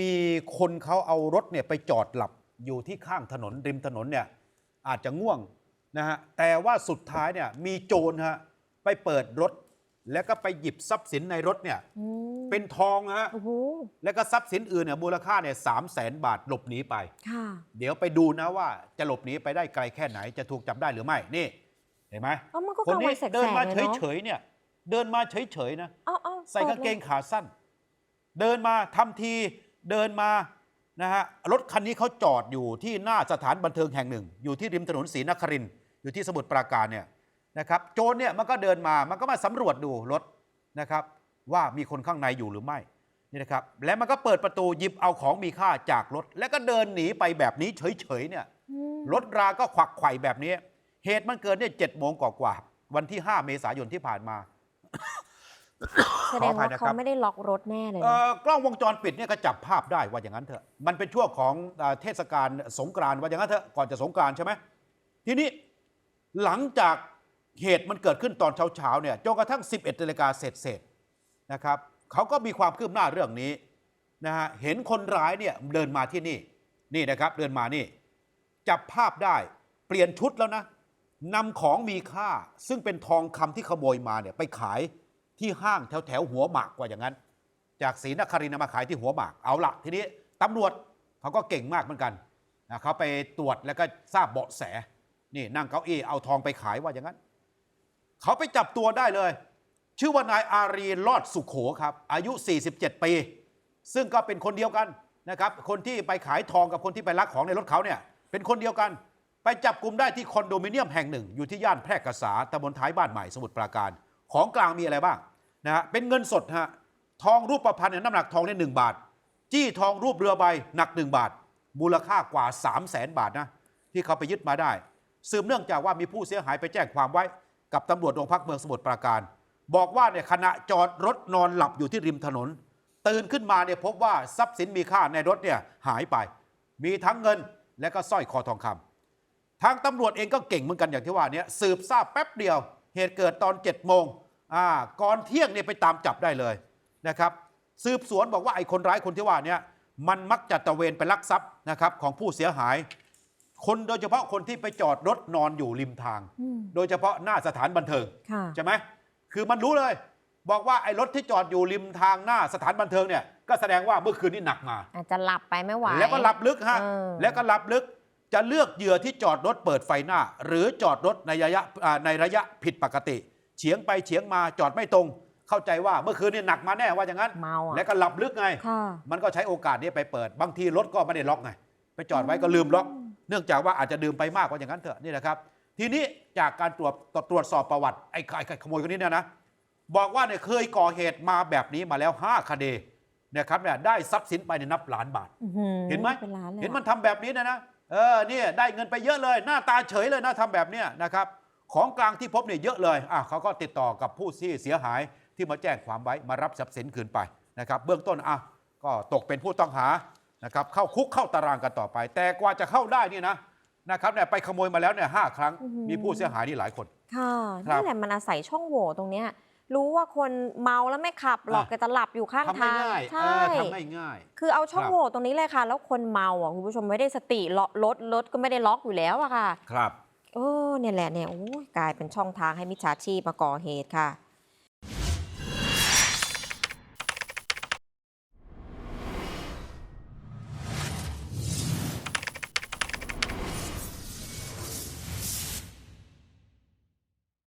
มีคนเขาเอารถเนี่ยไปจอดหลับอยู่ที่ข้างถนนริมถนนเนี่ยอาจจะง่วงนะฮะแต่ว่าสุดท้ายเนี่ยมีโจรฮะไปเปิดรถ แล้วก็ไปหยิบทรัพย์สินในรถเนี่ยอืมเป็นทองฮะโอ้โหแล้วก็ทรัพย์สินอื่นเนี่ยมูลค่าเนี่ยสามแสนบาทหลบหนีไป ค่ะ เดี๋ยวไปดูนะว่าจะหลบหนีไปได้ไกลแค่ไหนจะถูกจับได้หรือไม่นี่เห็นไหมเอ้ามันก็คนกลางวันี้นแสกๆเดินมาเลยเเนาะฉยๆเนี่ยเดินมาเฉยๆนะ เอ้าเอ้าใส่กางเกงขาสั้น เดินมาทำที เดินมานะฮะรถคันนี้เขาจอดอยู่ที่หน้าสถานบันเทิงแห่งหนึ่ง อยู่ที่ริมถนนศรีนครินทร์อยู่ที่สมุทรปราการเนี่ยนะครับโจรเนี่ยมันก็เดินมามันก็มาสำรวจดูรถนะครับ ว่ามีคนข้างในอยู่หรือไม่นี่นะครับและมันก็เปิดประตูหยิบเอาของมีค่าจากรถ แล้วก็เดินหนีไปแบบนี้เฉยๆเนี่ยอืมรถราก็ขวักไขว่แบบนี้ เหตุมันเกิดเนี่ยเจ็ดโมงกว่าๆวันที่ 5 เมษายนที่ผ่านมา แสดงขออภัยว่านะครับเขาไม่ได้ล็อกรถแน่เลยเอ่นะอกล้องวงจรปิดเนี่ยก็จับภาพได้ว่าอย่างนั้นเถอะ มันเป็นช่วงของเอ่อเทศกาลสงกรานต์ว่าอย่างนั้นเถอะก่อนจะสงกรานต์ใช่ไหมทีนี้หลังจากเหตุมันเกิดขึ้นตอนเช้าๆเนี่ยจนกระทั่ง 11นาฬิกาเสร็จเสร็จๆนะครับเขาก็มีความคืบหน้าเรื่องนี้นะฮะเห็นคนร้ายเนี่ยเดินมาที่นี่นี่นะครับเดินมานี่ จับภาพได้เปลี่ยนชุดแล้วนะนำของมีค่าซึ่งเป็นทองคำที่ขโมยมาเนี่ยไปขาย ที่ห้างแถวแถวหัวหมากกว่าอย่างนั้น จากศรีนครินมาขายที่หัวหมากเอาละทีนี้ตำรวจเขาก็เก่งมากเหมือนกันนะเขาไปตรวจแล้วก็ทราบเบาะแสนี่นั่งเก้าอี้เอาทองไปขายว่าอย่างนั้น เขาไปจับตัวได้เลย ชื่อว่านายอารีรอดสุขโขครับ อายุ 47 ปี ซึ่งก็เป็นคนเดียวกันนะครับคนที่ไปขายทองกับคนที่ไปลักของในรถเขาเนี่ยเป็นคนเดียวกันไปจับกลุ่มได้ที่คอนโดมิเนียมแห่งหนึ่ง อยู่ที่ย่านแพร่กษาตำบลท้ายบ้านใหม่สมุทรปราการ ของกลางมีอะไรบ้าง นะฮะเป็นเงินสดฮะทองรูปประพันธ์เนี่ยน้ำหนักทองเนี่ยหนึ่งบาท จี้ทองรูปเรือใบหนักหนึ่งบาท มูลค่ากว่า3 0 0แสนบาทนะที่เขาไปยึดมาได้สืบเนื่องจากว่ามีผู้เสียหายไปแจ้งความไว้กับตำรวจโรงพักเมืองสมุทรปราการ บอกว่าเนี่ยขณะจอดรถนอนหลับอยู่ที่ริมถนน ตื่นขึ้นมาเนี่ยพบว่าทรัพย์สินมีค่าในรถเนี่ยหายไป มีทั้งเงินและก็สร้อยคอทองคำทางตำรวจเองก็เก่งเหมือนกันอย่างที่ว่าเนี่ยสืบทราบแป๊บเดียว เหตุเกิดตอน7จ็ดโมง อ่าก่อนเที่ยงเนี่ยไปตามจับได้เลยนะครับสืบสวนบอกว่าไอ้คนร้ายคนที่ว่าเนี่ยมันมักจะตระเวนไปลักทรัพย์นะครับของผู้เสียหาย คนโดยเฉพาะคนที่ไปจอดรถนอนอยู่ริมทางอืมโดยเฉพาะหน้าสถานบันเทิงค่ะใช่ไหมคือมันรู้เลย บอกว่าไอ้รถที่จอดอยู่ริมทางหน้าสถานบันเทิงเนี่ยก็แสดงว่าเมื่อคืนนี้หนักมา อาจจะหลับไปไม่ไหวแล้วก็หลับลึกฮะเออแล้วก็หลับลึกจะเลือกเหยื่อที่จอดรถเปิดไฟหน้า หรือจอดรถในระยะอ่าในระยะผิดปกติ เฉียงไปเฉียงมาจอดไม่ตรง เข้าใจว่าเมื่อคืนนี้หนักมาแน่ว่าอย่างนั้น เมาอะแล้วก็หลับลึกไง ค่ะมันก็ใช้โอกาสนี้ไปเปิด บางทีรถก็ไม่ได้ล็อกไง ไปจอดไว้ก็ลืมล็อก เนื่องจากว่าอาจจะดื่มไปมากกว่าอย่างนั้นเถอะนี่แหละครับ ทีนี้จากการตรวจตรวจสอบประวัติไอ้ไอ้ขโมยคนนี้เนี่ยนะบอกว่าเนี่ยเคยก่อเหตุมาแบบนี้มาแล้ว 5 คดีนะครับเนี่ยได้ทรัพย์สินไปในนับล้านบาท อื้อหือเห็นไหม เป็นล้านเลยเห็นอะมันทำแบบนี้นะนะ เออเนี่ยได้เงินไปเยอะเลย หน้าตาเฉยเลยนะทำแบบเนี้ยนะครับ ของกลางที่พบเนี่ยเยอะเลยอะเขาก็ติดต่อกับผู้ที่เสียหายที่มาแจ้งความไว้มารับทรัพย์สินคืนไปนะครับเบื้องต้นอะก็ตกเป็นผู้ต้องหานะครับเข้าคุกเข้าตารางกันต่อไป แต่กว่าจะเข้าได้นี่นะนะครับเนี่ยไปขโมยมาแล้วเนี่ยห้าครั้งมีผู้เสียหายนี่หลายคนค่ะครับนี่แหละมันอาศัยช่องโหว่ตรงเนี้ยรู้ว่าคนเมาแล้วไม่ขับหรอกอะแกจะหลับอยู่ข้างทำทางง่ายๆใช่เออทำง่ายคือเอาช่องครับโหว่ตรงนี้เลยค่ะ แล้วคนเมาอะคุณผู้ชมไม่ได้สติล็อกรถรถก็ไม่ได้ล็อกอยู่แล้วอะค่ะๆครับ โอ้เนี่ยแหละเนี่ยโอ้ยกลายเป็นช่องทางให้มิจฉาชีพมาก่อเหตุค่ะ